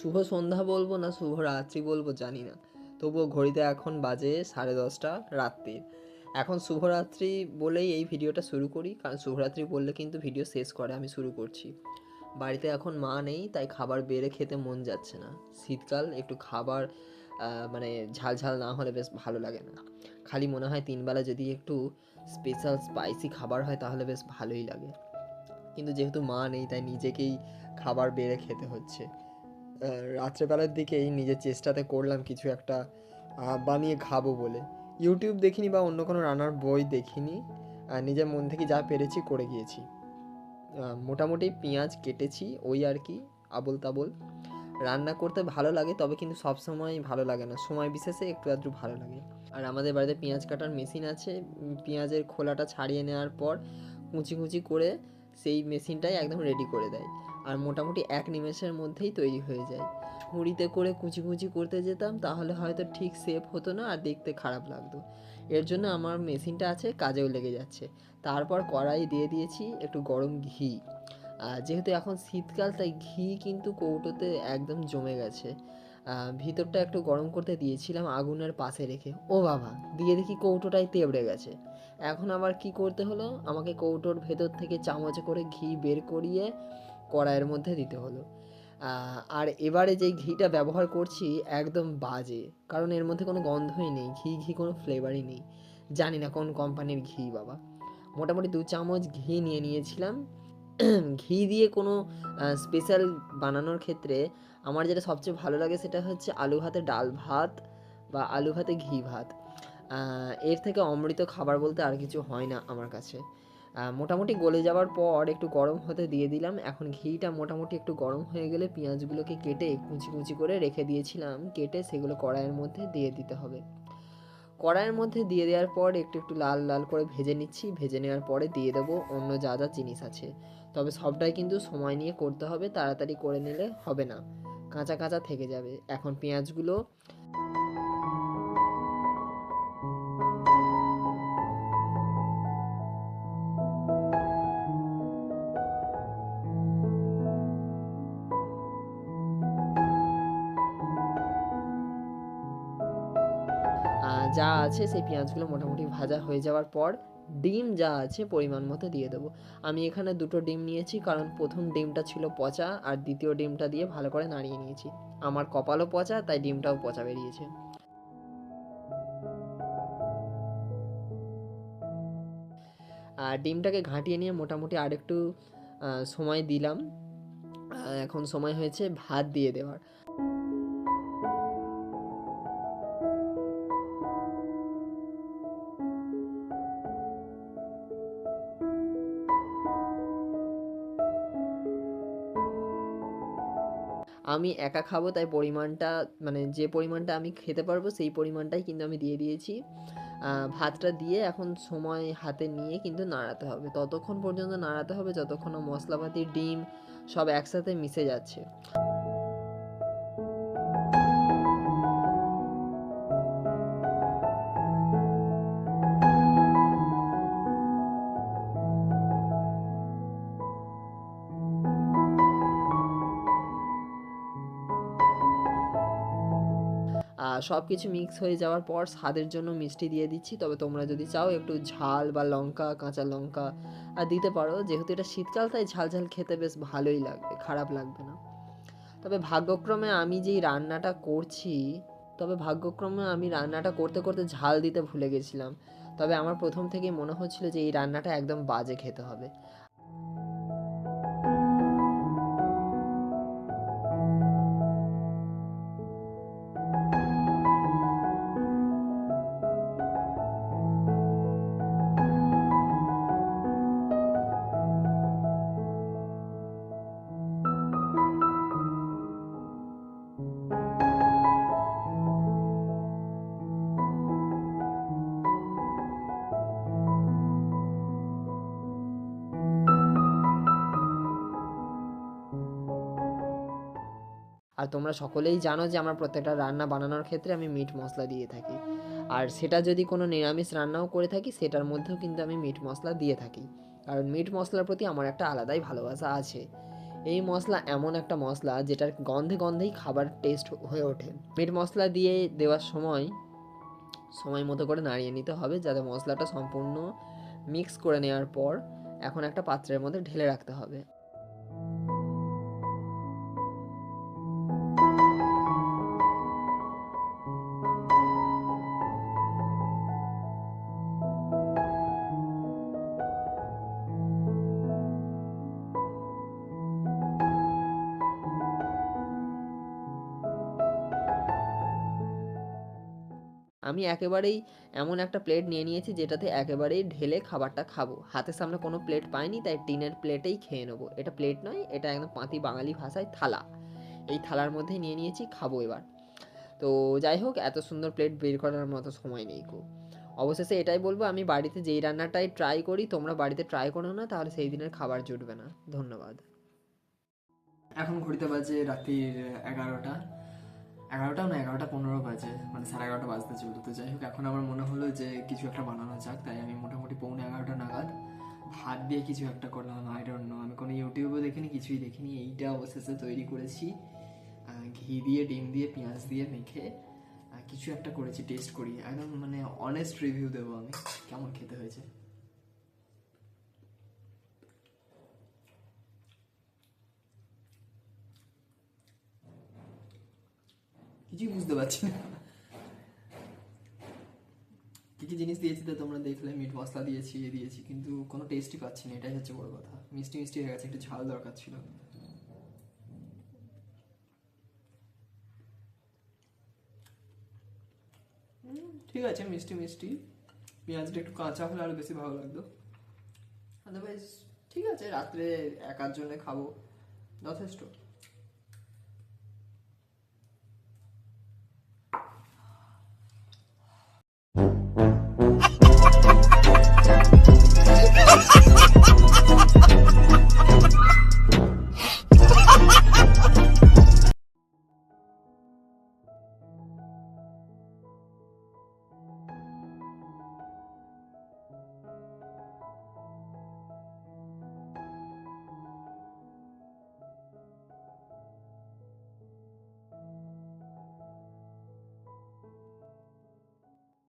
শুভ সন্ধ্যা বলব না শুভ রাত্রি বলব জানি না। তবুও ঘড়িতে এখন বাজে সাড়ে দশটা রাত্রির এখন শুভরাত্রি বলেই এই ভিডিওটা শুরু করি, কারণ শুভরাত্রি বললে কিন্তু ভিডিও শেষ করে আমি শুরু করছি। বাড়িতে এখন মা নেই, তাই খাবার বেড়ে খেতে মন যাচ্ছে না। শীতকাল, একটু খাবার মানে ঝাল ঝাল না হলে বেশ ভালো লাগে না। খালি মনে হয় তিনবেলা যদি একটু স্পেশাল স্পাইসি খাবার হয় তাহলে বেশ ভালোই লাগে। কিন্তু যেহেতু মা নেই, তাই নিজেকেই খাবার বেড়ে খেতে হচ্ছে। রাত্রেবেলার দিকেই নিজের চেষ্টাতে করলাম কিছু একটা বানিয়ে খাব বলে। ইউটিউব দেখিনি বা অন্য কোনো রান্নার বই দেখিনি নিজের মন থেকে যা পেরেছি করে গিয়েছি। মোটামুটি পেঁয়াজ কেটেছি, ওই আর কি, আবল তাবল। রান্না করতে ভালো লাগে, তবে কিন্তু সব সময় ভালো লাগে না। সময় বিশেষে একটু আধটু ভালো লাগে। আর আমাদের বাড়িতে পেঁয়াজ কাটার মেশিন আছে। পেঁয়াজের খোলাটা ছাড়িয়ে নেওয়ার পর কুচি কুচি করে সেই মেশিনটাই একদম রেডি করে দেয়। আর মোটামুটি এক নিমেষের মধ্যেই তৈরি হয়ে যায়। ছুরিতে করে কুচি কুচি করতে যেতাম, তাহলে হয়তো ঠিক সেফ হতো না আর দেখতে খারাপ লাগতো। এর জন্য আমার মেশিনটা আছে, কাজেও লেগে যাচ্ছে। তারপর কড়াই দিয়ে দিয়েছি একটু গরম ঘি। যেহেতু এখন শীতকাল, তাই ঘি কিন্তু কৌটোতে একদম জমে গেছে। ভিতরটা একটু গরম করতে দিয়েছিলাম আগুনের পাশে রেখে। ও বাবা, দিয়ে দেখি কৌটোটাই তেবড়ে গেছে। এখন আবার কি করতে হলো? আমাকে কৌটোর ভেতর থেকে চামচ করে ঘি বের করিয়ে কড়াইয়ের মধ্যে দিতে হলো। আর এবারে যে ঘিটা ব্যবহার করছি একদম বাজে, কারণ এর মধ্যে কোনো গন্ধই নেই, ঘি ঘি কোনো ফ্লেভারই নেই। জানি না কোন কোম্পানির ঘি, বাবা। মোটামুটি দু চামচ ঘি নিয়ে নিয়েছিলাম। ঘি দিয়ে কোনো স্পেশাল বানানোর ক্ষেত্রে আমার যেটা সবচেয়ে ভালো লাগে সেটা হচ্ছে আলু ভাতে ডাল ভাত বা আলু ভাতে ঘি ভাত। এর থেকে অমৃত খাবার বলতে আর কিছু হয় না আমার কাছে। মোটামুটি গলে যাওয়ার পর একটু গরম হতে দিয়ে দিলাম। এখন ঘিটা মোটামুটি একটু গরম হয়ে গেলে পেঁয়াজগুলোকে কেটে কুচি কুচি করে রেখে দিয়েছিলাম। কেটে সেগুলো কড়াইয়ের মধ্যে দিয়ে দিতে হবে। কড়াইয়ের মধ্যে দিয়ে দেওয়ার পর একটু একটু লাল লাল করে ভেজে নিচ্ছি। ভেজে নেওয়ার পরে দিয়ে দেবো অন্য যা যা জিনিস আছে। তবে সবটাই কিন্তু সময় নিয়ে করতে হবে, তাড়াতাড়ি করে নিলে হবে না। কাঁচা কাঁচা থেকে যাবে। এখন পেঁয়াজগুলো যা আছে সেই পেঁয়াজগুলো মোটামুটি ভাজা হয়ে যাওয়ার পর ডিম যা আছে পরিমাণ মতো দিয়ে দেবো। আমি এখানে দুটো ডিম নিয়েছি, কারণ প্রথম ডিমটা ছিল পচা আর দ্বিতীয় ডিমটা দিয়ে ভালো করে নাড়িয়ে নিয়েছি। আমার কপালও পচা, তাই ডিমটাও পচা বেরিয়েছে। আর ডিমটাকে ঘাঁটিয়ে নিয়ে মোটামুটি আরেকটু সময় দিলাম। এখন সময় হয়েছে ভাত দিয়ে দেওয়ার। আমি একা খাব, তাই পরিমাণটা মানে যে পরিমাণটা আমি খেতে পারব, সেই পরিমাণটাই কিন্তু আমি দিয়ে দিয়েছি। ভাতটা দিয়ে এখন সময় হাতে নিয়ে কিন্তু নাড়াতে হবে। ততক্ষণ পর্যন্ত নাড়াতে হবে, যতক্ষণ মশলাপাতি, ডিম সব একসাথে মিশে যাচ্ছে। সব কিছু মিক্স হয়ে যাওয়ার পর স্বাদের জন্য মিষ্টি দিয়ে দিচ্ছি। তবে তোমরা যদি চাও একটু ঝাল বা লঙ্কা, কাঁচা লঙ্কা, আর দিতে পারো। যেহেতু এটা শীতকাল, তাই ঝাল ঝাল খেতে বেশ ভালোই লাগবে, খারাপ লাগবে না। তবে ভাগ্যক্রমে আমি যেই রান্নাটা করছি, তবে ভাগ্যক্রমে আমি রান্নাটা করতে করতে ঝাল দিতে ভুলে গেছিলাম। তবে আমার প্রথম থেকেই মনে হচ্ছিল যে এই রান্নাটা একদম বাজে খেতে হবে। আর তোমরা সকলেই জানো যে আমার প্রত্যেকটা রান্না বানানোর ক্ষেত্রে আমি মিট মশলা দিয়ে থাকি। আর সেটা যদি কোনো নিরামিষ রান্নাও করে থাকি, সেটার মধ্যেও কিন্তু আমি মিট মশলা দিয়ে থাকি। কারণ মিট মশলার প্রতি আমার একটা আলাদাই ভালোবাসা আছে। এই মশলা এমন একটা মশলা যেটার গন্ধে গন্ধেই খাবার টেস্ট হয়ে ওঠে। মিট মশলা দিয়ে দেওয়ার সময় সময় মতো করে নাড়িয়ে নিতে হবে যাতে মশলাটা সম্পূর্ণ মিক্স করে নেওয়ার পর এখন একটা পাত্রের মধ্যে ঢেলে রাখতে হবে। আমি একেবারেই এমন একটা প্লেট নিয়ে নিয়েছি যেটাতে একেবারেই ঢেলে খাবারটা খাব। হাতের সামনে কোনো প্লেট পাইনি, তাই টিনের প্লেটেই খেয়ে নেব। এটা প্লেট নয়, এটা একদম পাঁতি বাঙালি ভাষায় থালা। এই থালার মধ্যে নিয়ে নিয়েছি, খাব এবার। তো যাই হোক, এত সুন্দর প্লেট বের করার মতো সময় নেই গো। অবশেষে এটাই বলব, আমি বাড়িতে যেই রান্নাটাই ট্রাই করি, তোমরা বাড়িতে ট্রাই করো না, তাহলে সেই দিনের খাবার জুটবে না। ধন্যবাদ। এখন ঘড়িতে বাজে রাত্রির এগারোটা। এগারোটা না এগারোটা পনেরো বাজে মানে সাড়ে এগারোটা বাজতে চলতো। তো যাই হোক, এখন আমার মনে হলো যে কিছু একটা বানানো যাক, তাই আমি মোটামুটি পৌনে এগারোটা নাগাদ হাত দিয়ে কিছু একটা করলাম। আই ডোন্ট নো আমি কোনো ইউটিউবেও দেখিনি, কিছুই দেখিনি। এইটা অবশেষে তৈরি করেছি। ঘি দিয়ে, ডিম দিয়ে, পেঁয়াজ দিয়ে মেখে কিছু একটা করেছি টেস্ট করি। একদম মানে অনেস্ট রিভিউ দেবো আমি, কেমন খেতে হয়েছে। কিছুই বুঝতে পারছি না। কি কি জিনিস দিয়েছি তো তোমরা দেখলে? মিট মশলা দিয়েছি, এ দিয়েছি, কিন্তু কোনো টেস্টই পাচ্ছি না, এটাই হচ্ছে বড় কথা। মিষ্টি মিষ্টি হয়ে গেছে, একটু ঝাল দরকার ছিল। ঠিক আছে, মিষ্টি মিষ্টি। পেঁয়াজটা একটু কাঁচা হলে আরও বেশি ভালো লাগতো। আদারওয়াইজ ঠিক আছে, রাত্রে একার জন্য খাব। যথেষ্ট।